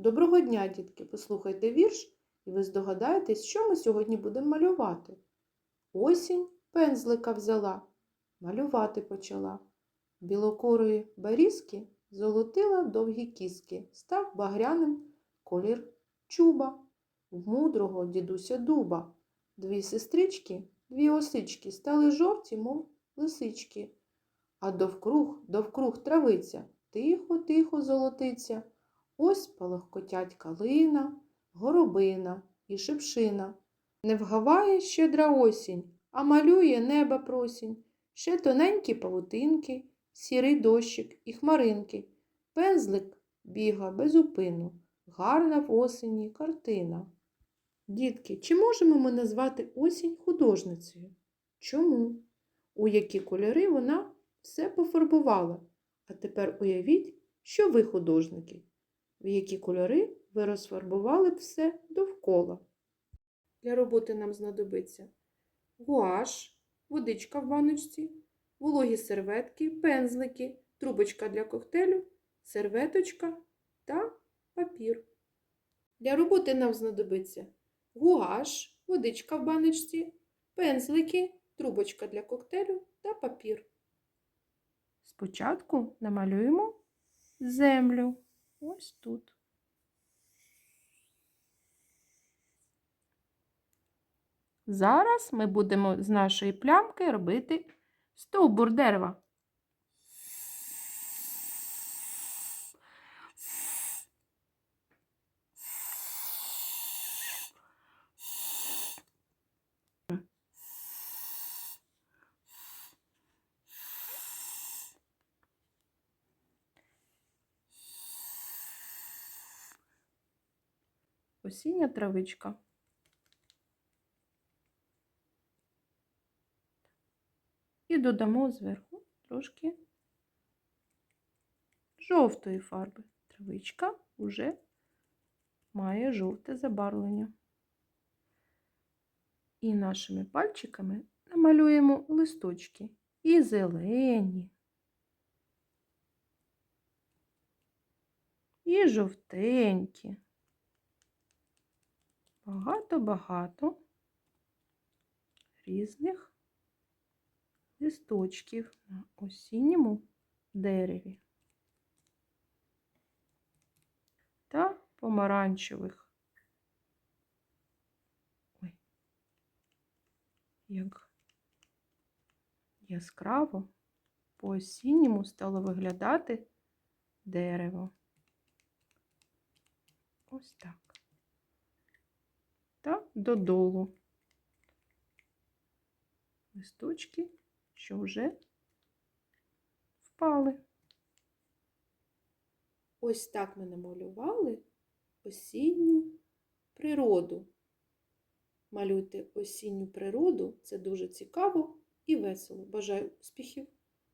Доброго дня, дітки! Послухайте вірш, і ви здогадаєтесь, що ми сьогодні будемо малювати. Осінь пензлика взяла, малювати почала. Білокорої берізки золотила довгі кіски, став багряним колір чуба. В мудрого дідуся дуба. Дві сестрички, дві осички стали жовті, мов лисички. А довкруг, довкруг травиця, тихо, тихо золотиться. Ось палахкотять калина, горобина і шипшина. Не вгаває щедра осінь, а малює неба просінь. Ще тоненькі павутинки, сірий дощик і хмаринки. Пензлик біга без упину. Гарна в осені картина. Дітки, чи можемо ми назвати осінь художницею? Чому? У які кольори вона все пофарбувала? А тепер уявіть, що ви художники, в які кольори ви розфарбували б все довкола. Для роботи нам знадобиться гуаш, водичка в баночці, вологі серветки, пензлики, трубочка для коктейлю, серветочка та папір. Для роботи нам знадобиться гуаш, водичка в баночці, пензлики, трубочка для коктейлю та папір. Спочатку намалюємо землю ось тут. Зараз ми будемо з нашої плямки робити стовбур дерева. Осіння травичка. І додамо зверху трошки жовтої фарби. Травичка вже має жовте забарвлення. І нашими пальчиками намалюємо листочки і зелені, і жовтенькі. Багато-багато різних листочків на осінньому дереві та помаранчевих. Ой, як яскраво по осінньому стало виглядати дерево. Ось так. Додолу листочки що вже впали. Ось так ми намалювали осінню природу. Малюйте осінню природу, це дуже цікаво і весело. Бажаю успіхів!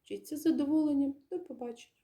Вчіться задоволенням. До побачення!